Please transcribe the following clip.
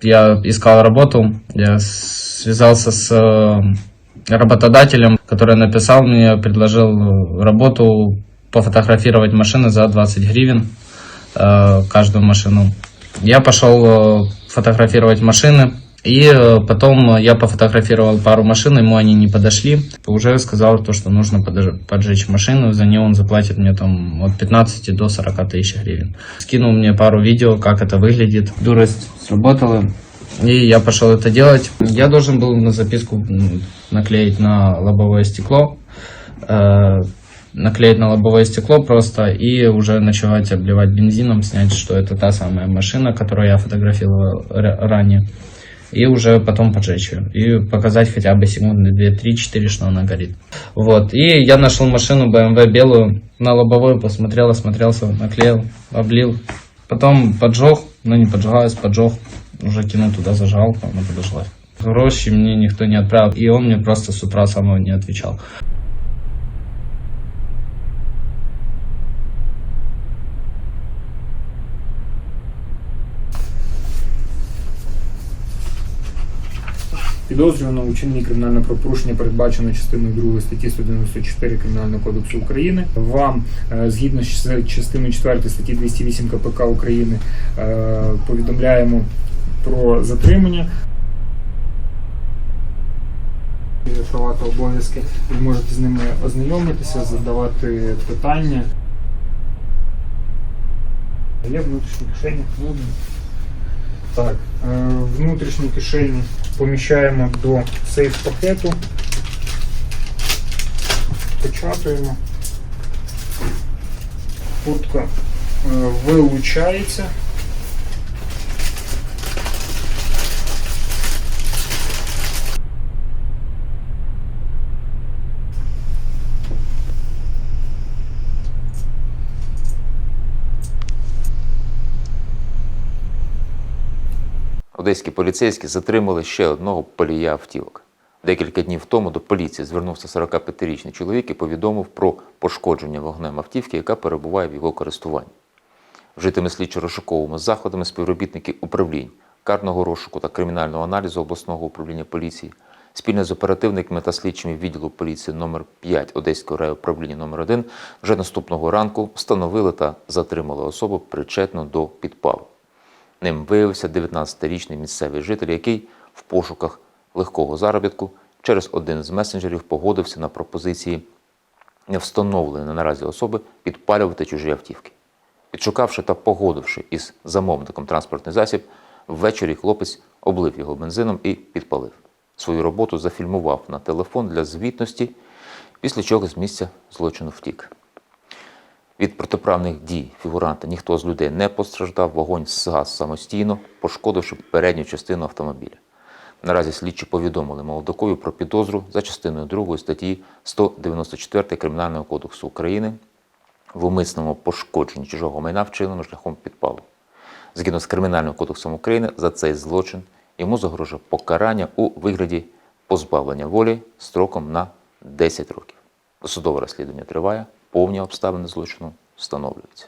Я искал работу, я связался с э, работодателем, который написал мне, предложил э, работу пофотографировать машины за 20 гривен, э, каждую машину. Я пошел фотографировать машины, и э, потом я пофотографировал пару машин, ему они не подошли. Уже сказал то, что нужно поджечь машину, за нее он заплатит мне там от 15 до 40 тысяч гривен. Скинул мне пару видео, как это выглядит. Дурость сработала, и я пошел это делать. Я должен был на записку наклеить на лобовое стекло, э, наклеить на лобовое стекло просто и уже начинать обливать бензином, снять, что это та самая машина, которую я фотографировал ра- ранее. И уже потом поджечь ее. И показать хотя бы секунды 2, 3, 4, что она горит. Вот. И я нашел машину BMW белую, на лобовой посмотрел, осмотрелся, наклеил, облил. Потом поджег, но не поджигалась, поджег. Уже кинул туда зажигалку, она подожглась. Гроши мне никто не отправил, и он мне просто с утра самого не отвечал. Підозрювано у чиненні кримінального правопорушення передбачено частиною 2 статті 194 Кримінального кодексу України. Вам е, згідно з частиною 4 статті 208 КПК України е, повідомляємо про затримання. Та обов'язки. Ви можете з ними ознайомитися, задавати питання. Є внутрішні кишені. Так, е, внутрішню кишеню поміщаємо до сейф пакету, печатаємо. Куртка е, вилучається. Одеські поліцейські затримали ще одного полія автівок. Декілька днів тому до поліції звернувся 45-річний чоловік і повідомив про пошкодження вогнем автівки, яка перебуває в його користуванні. Вжитими слідчо-розшуковими заходами співробітники управлінь карного розшуку та кримінального аналізу обласного управління поліції спільно з оперативниками та слідчими відділу поліції номер 5 Одеського райуправління номер 1 вже наступного ранку встановили та затримали особу причетну до підпалу. Ним виявився 19-річний місцевий житель, який в пошуках легкого заробітку через один з месенджерів погодився на пропозиції невстановленої наразі особи підпалювати чужі автівки. Підшукавши та погодивши із замовником транспортний засіб, ввечері хлопець облив його бензином і підпалив. Свою роботу зафільмував на телефон для звітності, після чого з місця злочину втік. Від протиправних дій фігуранта ніхто з людей не постраждав, вогонь згас самостійно, пошкодивши передню частину автомобіля. Наразі слідчі повідомили молодокові про підозру за частиною 2 статті 194 Кримінального кодексу України в умисному пошкодженні чужого майна вчинено шляхом підпалу. Згідно з Кримінальним кодексом України за цей злочин йому загрожує покарання у вигляді позбавлення волі строком на 10 років. Досудове розслідування триває, повні обставини злочину встановлюються.